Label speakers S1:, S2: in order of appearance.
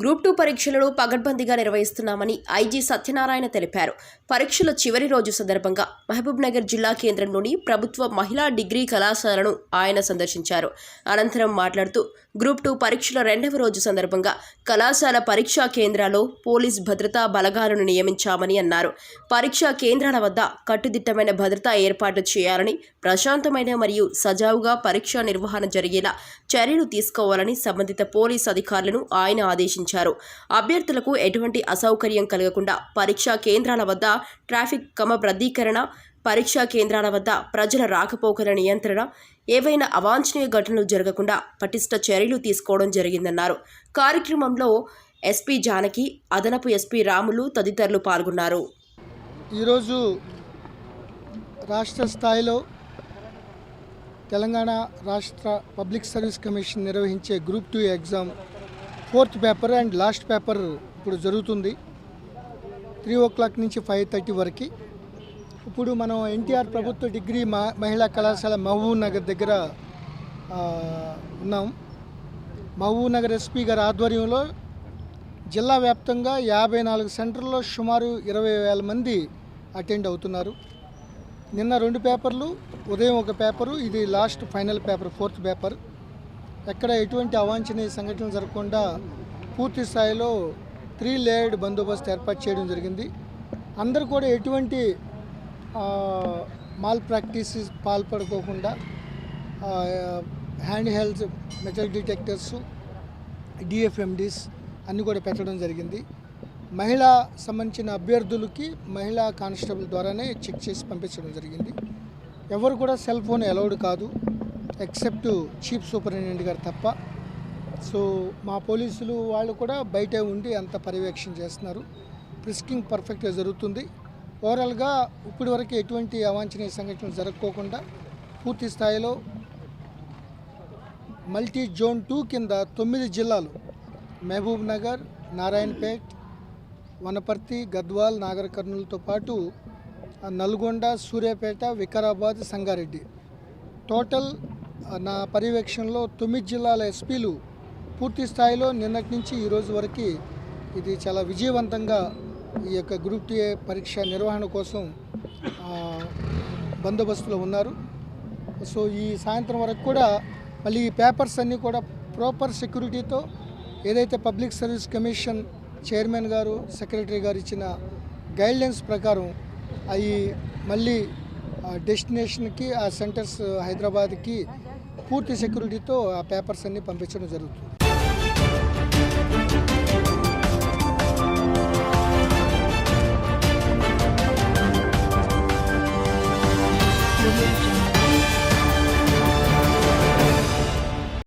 S1: Group two పరీక్షలను పగడ్బందీగా నిర్వహిస్తున్నామని ఐజీ సత్యనారాయణ తెలిపారు. పరీక్షల చివరి రోజు సందర్భంగా మహబూబ్ నగర్ జిల్లా కేంద్రంలోని ప్రభుత్వ మహిళా డిగ్రీ కళాశాలను ఆయన సందర్శించారు. అనంతరం మాట్లాడుతూ గ్రూప్ టూ పరీక్షల రెండవ రోజు సందర్భంగా కళాశాల పరీక్షా కేంద్రాల్లో పోలీస్ భద్రతా బలగాలను నియమించామని అన్నారు. పరీక్షా కేంద్రాల వద్ద కట్టుదిట్టమైన భద్రతా ఏర్పాట్లు చేయాలని ప్రశాంతమైన మరియు సజావుగా పరీక్షా నిర్వహణ జరిగేలా చర్యలు తీసుకోవాలని సంబంధిత పోలీస్ అధికారులను ఆయన ఆదేశించారు. అభ్యర్థులకు ఎటువంటి అసౌకర్యం కలగకుండా పరీక్షా కేంద్రాల వద్ద ట్రాఫిక్ క్రమబద్ధీకరణ పరీక్షా కేంద్రాల వద్ద ప్రజల రాకపోకల నియంత్రణ ఏవైనా అవాంఛనీయ ఘటనలు జరగకుండా పటిష్ట చర్యలు తీసుకోవడం జరిగిందన్నారు. కార్యక్రమంలో ఎస్పీ జానకి అదనపు ఎస్పీ రాములు తదితరులు పాల్గొన్నారు.
S2: ఈరోజు రాష్ట్ర స్థాయిలో తెలంగాణ రాష్ట్ర పబ్లిక్ సర్వీస్ కమిషన్ నిర్వహించే group two exam fourth paper and last paper ఇప్పుడు జరుగుతుంది. త్రీ ఓ క్లాక్ నుంచి ఫైవ్ థర్టీ వరకు. ఇప్పుడు మనం ఎన్టీఆర్ ప్రభుత్వ డిగ్రీ మా మహిళా కళాశాల మహబూబ్ నగర్ దగ్గర ఉన్నాం. మహబూబ్ నగర్ ఎస్పీ గారి ఆధ్వర్యంలో జిల్లా వ్యాప్తంగా యాభై నాలుగు సెంటర్లో సుమారు ఇరవై వేల మంది అటెండ్ అవుతున్నారు. నిన్న రెండు పేపర్లు ఉదయం ఒక పేపరు ఇది last final paper fourth paper. ఎక్కడ ఎటువంటి అవాంఛనీయ సంఘటనలు జరగకుండా పూర్తి స్థాయిలో త్రీ లేయర్డ్ బందోబస్తు ఏర్పాటు చేయడం జరిగింది. అందరూ కూడా ఎటువంటి malpractice పాల్పడుకోకుండా hand held metal detectors DFMDs అన్నీ కూడా పెట్టడం జరిగింది. మహిళా సంబంధించిన అభ్యర్థులకి మహిళా కానిస్టేబుల్ ద్వారానే చెక్ చేసి పంపించడం జరిగింది. ఎవరు కూడా సెల్ ఫోన్ అలౌడ్ కాదు. ఎక్సెప్ట్ చీఫ్ సూపరింటెండెంట్ గారు తప్ప. సో మా పోలీసులు వాళ్ళు కూడా బయటే ఉండి అంత పర్యవేక్షణ చేస్తున్నారు. ప్రిస్కింగ్ పర్ఫెక్ట్గా జరుగుతుంది. ఓవరాల్గా ఇప్పటి వరకు ఎటువంటి అవాంఛనీయ సంఘటనలు జరగకోకుండా పూర్తి స్థాయిలో మల్టీ జోన్ టూ కింద తొమ్మిది జిల్లాలు మహబూబ్ నగర్ నారాయణపేట్ వనపర్తి గద్వాల్ నాగర్ కర్నూలుతో పాటు నల్గొండ సూర్యాపేట వికారాబాద్ సంగారెడ్డి. టోటల్ నా పర్యవేక్షణలో తొమ్మిది జిల్లాల ఎస్పీలు పూర్తి స్థాయిలో నిన్నటి నుంచి ఈ రోజు వరకు ఇది చాలా విజయవంతంగా ఈ యొక్క గ్రూప్ టీ పరీక్ష నిర్వహణ కోసం బందోబస్తులో ఉన్నారు. సో ఈ సాయంత్రం వరకు కూడా మళ్ళీ ఈ పేపర్స్ అన్నీ కూడా ప్రాపర్ సెక్యూరిటీతో ఏదైతే పబ్లిక్ సర్వీస్ కమిషన్ చైర్మన్ గారు సెక్రటరీ గారు ఇచ్చిన గైడ్లైన్స్ ప్రకారం అవి మళ్ళీ डेस्टन की आ सेंटर्स हईदराबाद की पूर्ति सेक्यूरी तो आ पेपर्स अभी पंप ज़रूर